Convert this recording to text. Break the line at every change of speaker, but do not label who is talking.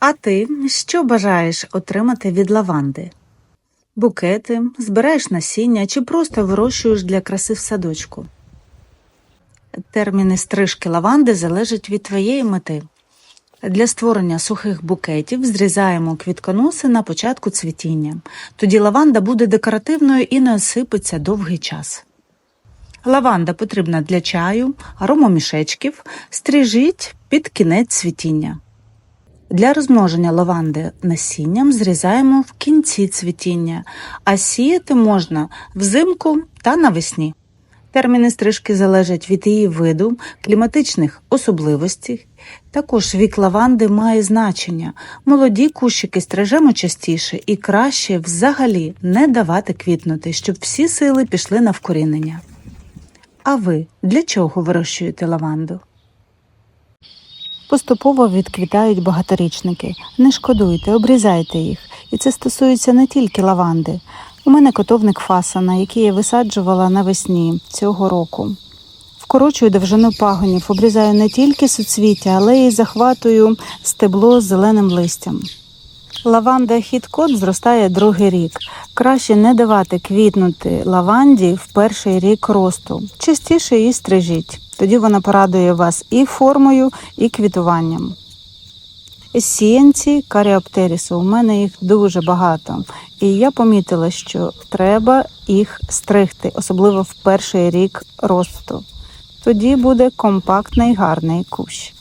А ти що бажаєш отримати від лаванди? Букети, збираєш насіння чи просто вирощуєш для краси в садочку? Терміни стрижки лаванди залежать від твоєї мети. Для створення сухих букетів зрізаємо квітконоси на початку цвітіння. Тоді лаванда буде декоративною і не осипеться довгий час. Лаванда потрібна для чаю, аромомішечків, стрижіть під кінець цвітіння. Для розмноження лаванди насінням зрізаємо в кінці цвітіння, а сіяти можна взимку та навесні. Терміни стрижки залежать від її виду, кліматичних особливостей. Також вік лаванди має значення. Молоді кущики стрижемо частіше і краще взагалі не давати квітнути, щоб всі сили пішли на вкорінення. А ви для чого вирощуєте лаванду? Поступово відквітають багаторічники. Не шкодуйте, обрізайте їх. І це стосується не тільки лаванди. У мене котовник фасана, який я висаджувала навесні цього року. Вкорочую довжину пагонів, обрізаю не тільки суцвіття, але й захватую стебло з зеленим листям. Лаванда хіт-кот зростає другий рік. Краще не давати квітнути лаванді в перший рік росту. Частіше її стрижіть. Тоді вона порадує вас і формою, і квітуванням. Сіянці каріоптерісу. У мене їх дуже багато, і я помітила, що треба їх стригти, особливо в перший рік росту. Тоді буде компактний гарний кущ.